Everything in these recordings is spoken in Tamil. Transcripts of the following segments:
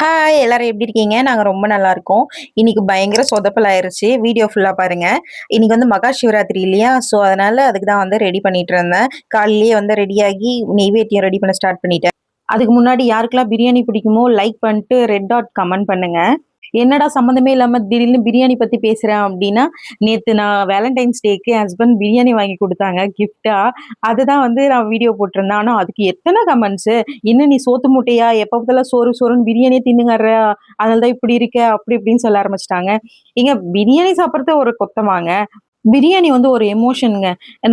ஹாய் எல்லாரும் எப்படி இருக்கீங்க? நாங்க ரொம்ப நல்லா இருக்கோம். இன்னைக்கு பயங்கர சொதப்பல் ஆயிருச்சு வீடியோ ஃபுல்லா பாருங்க. இன்னைக்கு வந்து மகா சிவராத்திரி இல்லையா? ஸோ அதனால அதுக்கு தான் வந்து ரெடி பண்ணிட்டு இருந்தேன். காலையிலேயே வந்து ரெடியாகி நெய்வேத்தியம் ரெடி பண்ண ஸ்டார்ட் பண்ணிட்டேன். அதுக்கு முன்னாடி யாருக்கெல்லாம் பிரியாணி பிடிக்குமோ லைக் பண்ணிட்டு ரெட் டாட் கமெண்ட் பண்ணுங்க. என்னடா சம்மந்தமே இல்லாம திடீர்னு பிரியாணி பத்தி பேசுறேன் அப்படின்னா நேத்து நான் வேலண்டைன்ஸ் டேக்கு ஹஸ்பண்ட் பிரியாணி வாங்கி கொடுத்தாங்க கிஃப்டா அதுதான் வந்து நான் வீடியோ போட்டிருந்தேன். ஆனா அதுக்கு எத்தனை கமெண்ட்ஸ் என்ன நீ சோத்து மூட்டையா? எப்ப சோறு சோறுன்னு பிரியாணியே தின்னுங்கற. அதனாலதான் இப்படி இருக்க அப்படி இப்படின்னு சொல்ல ஆரம்பிச்சிட்டாங்க. இங்க பிரியாணி சாப்பிட்றது ஒரு கொத்தமாங்க. பிரியாணி வந்து ஒரு எமோஷனுங்க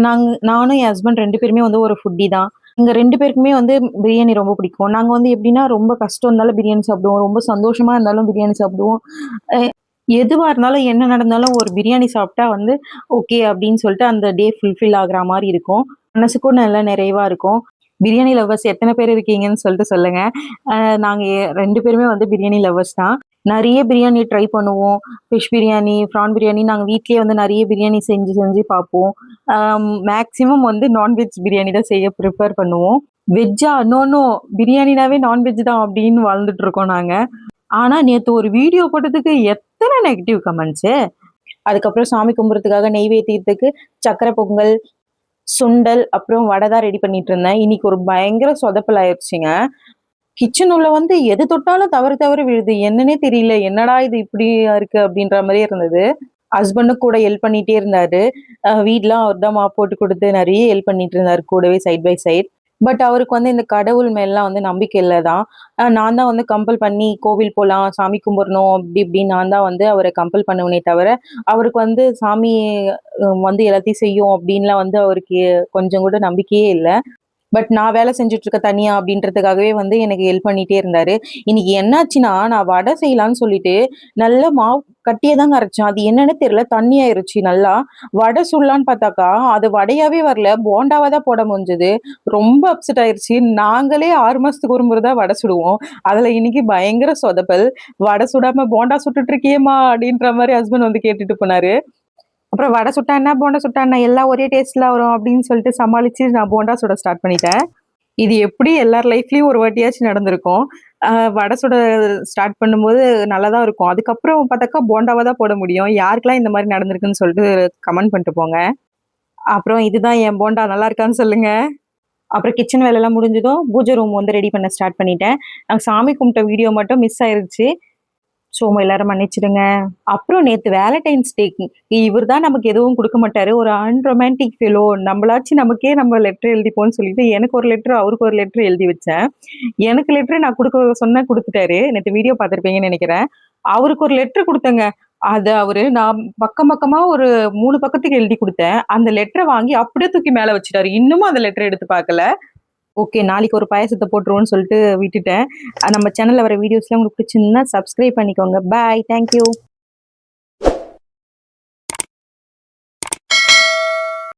நாங்க நானும் என் ஹஸ்பண்ட் ரெண்டு பேருமே வந்து ஒரு ஃபுட்டி தான். இங்க ரெண்டு பேருக்குமே வந்து பிரியாணி ரொம்ப பிடிக்கும். நாங்க வந்து எப்படின்னா ரொம்ப கஷ்டம் இருந்தாலும் பிரியாணி சாப்பிடுவோம். ரொம்ப சந்தோஷமா இருந்தாலும் பிரியாணி சாப்பிடுவோம். எதுவாக எதுவா இருந்தாலும் என்ன நடந்தாலும் ஒரு பிரியாணி சாப்பிட்டா வந்து ஓகே அப்படின்னு சொல்லிட்டு அந்த டே ஃபுல்ஃபில் ஆகுற மாதிரி இருக்கும். மனசுக்கும் நல்லா நிறைவா இருக்கும். பிரியாணி லவ்வர்ஸ் எத்தனை பேர் இருக்கீங்கன்னு சொல்லிட்டு சொல்லுங்க. நாங்கள் நாங்க ரெண்டு பேருமே வந்து பிரியாணி லவ்வர்ஸ் தான். நிறைய பிரியாணி ட்ரை பண்ணுவோம். ஃபிஷ் பிரியாணி ப்ரான் பிரியாணி நாங்கள் வீட்லேயே வந்து நிறைய பிரியாணி செஞ்சு செஞ்சு பார்ப்போம். மேக்ஸிமம் வந்து நான்வெஜ் பிரியாணி தான் செய்ய ப்ரிப்பேர் பண்ணுவோம். வெஜ்ஜா நோ பிரியாணினாவே நான்வெஜ் தான் அப்படின்னு வாழ்ந்துட்டு இருக்கோம் நாங்கள் ஆனால் நேற்று ஒரு வீடியோ போட்டதுக்கு எத்தனை நெகட்டிவ் கமெண்ட்ஸு அதுக்கப்புறம் சாமி கும்பிட்றதுக்காக நெய்வேத்தியத்துக்கு சக்கரை பொங்கல் சுண்டல் அப்புறம் வடை தான் ரெடி பண்ணிட்டு இருந்தேன். இன்னைக்கு ஒரு பயங்கர சொதப்பல் ஆயிடுச்சுங்க. கிச்சன் உள்ள வந்து எது தொட்டாலும் தவறு தவறு விழுது. என்னன்னே தெரியல. என்னடா இது இப்படியா இருக்கு அப்படின்ற மாதிரியே இருந்தது. ஹஸ்பண்டும் கூட ஹெல்ப் பண்ணிட்டே இருந்தாரு. அஹ் வீட்லாம் அவர் தான் மாப் போட்டு கொடுத்து நிறைய ஹெல்ப் பண்ணிட்டு இருந்தாரு கூடவே சைட் பை சைட் பட் அவருக்கு வந்து இந்த கடவுள் மேலாம் வந்து நம்பிக்கை இல்லை தான் நான் தான் வந்து கம்பல் பண்ணி கோவில் போகலாம் சாமி கும்பிடணும் அப்படி இப்படின்னு நான் தான் வந்து அவரை கம்பல் பண்ணுவேனே தவிர அவருக்கு வந்து சாமி வந்து எல்லாத்தையும் செய்யும் அப்படின்லாம் வந்து அவருக்கு கொஞ்சம் கூட நம்பிக்கையே இல்லை. பட் நான் வேலை செஞ்சுட்டு இருக்க தனியா அப்படின்றதுக்காகவே வந்து எனக்கு ஹெல்ப் பண்ணிட்டே இருந்தாரு. இன்னைக்கு என்னாச்சுன்னா நான் வடை செய்யலாம்னு சொல்லிட்டு நல்ல மாவு கட்டியே தாங்க அரைச்சேன். அது என்னன்னு தெரியல தண்ணி ஆயிருச்சு நல்லா. வடை சுடலான்னு பார்த்தாக்கா அது வடையாவே வரல. போண்டாவா தான் போட முடிஞ்சது. ரொம்ப அப்செட் ஆயிருச்சு. நாங்களே ஆறு மாசத்துக்கு ஒரு முறை தான் வடை சுடுவோம். அதுல இன்னைக்கு பயங்கர சொதப்பல். வடை சுடாம போண்டா சுட்டுட்டு இருக்கியேமா அப்படின்ற மாதிரி ஹஸ்பண்ட் வந்து கேட்டுட்டு போனாரு. அப்புறம் வடை சுட்டா என்ன? போண்டா சுட்டா என்ன? எல்லாம் ஒரே டேஸ்ட்ல வரும் அப்படின்னு சொல்லிட்டு சமாளிச்சு நான் போண்டா சுட ஸ்டார்ட் பண்ணிட்டேன். இது எப்படி எல்லார் லைஃப்லயும் ஒரு வாட்டியாச்சும் நடந்திருக்கும். வடை சுட ஸ்டார்ட் பண்ணும்போது நல்லா தான் இருக்கும். அதுக்கப்புறம் பார்த்தாக்கா போண்டாவை தான் போட முடியும். யாருக்கெல்லாம் இந்த மாதிரி நடந்திருக்குன்னு சொல்லிட்டு கமெண்ட் பண்ணிட்டு போங்க. அப்புறம் இதுதான் என் போண்டா நல்லா இருக்கான்னு சொல்லுங்க. அப்புறம் கிச்சன் வேலையெல்லாம் முடிஞ்சதும் பூஜை ரூம் வந்து ரெடி பண்ண ஸ்டார்ட் பண்ணிட்டேன். நாங்கள் சாமி கும்பிட்ட வீடியோ மட்டும் மிஸ் ஆயிருச்சு. ஸோ எல்லாரும் மன்னிச்சிடுங்க. அப்புறம் நேற்று வேலண்டைன்ஸ் டேக்கு இவர் தான் நமக்கு எதுவும் கொடுக்க மாட்டாரு. ஒரு அன்ரொமான்டிக் ஃபெலோ நம்மளாச்சும் நமக்கே நம்ம லெட்டர் எழுதிப்போம்னு சொல்லிட்டு எனக்கு ஒரு லெட்டர் அவருக்கு ஒரு லெட்டர் எழுதி வச்சேன். எனக்கு லெட்டர் நான் கொடுக்க சொன்ன கொடுத்துட்டாரு. நேற்று வீடியோ பார்த்துருப்பீங்கன்னு நினைக்கிறேன். அவருக்கு ஒரு லெட்டர் கொடுத்தேங்க. அது அவரு நான் பக்கம் பக்கமா ஒரு மூணு பக்கத்துக்கு எழுதி கொடுத்தேன். அந்த லெட்டரை வாங்கி அப்படியே தூக்கி மேல வச்சுட்டாரு. இன்னமும் அந்த லெட்டர் எடுத்து பார்க்கல. ஓகே நாளைக்கு ஒரு பாயசத்தை போட்டுருவோம்னு சொல்லிட்டு விட்டுட்டேன். நம்ம சேனலில் வர வீடியோஸ்லாம் உங்களுக்கு பிடிச்சிருந்தா சப்ஸ்கிரைப் பண்ணிக்கோங்க. Bye thank you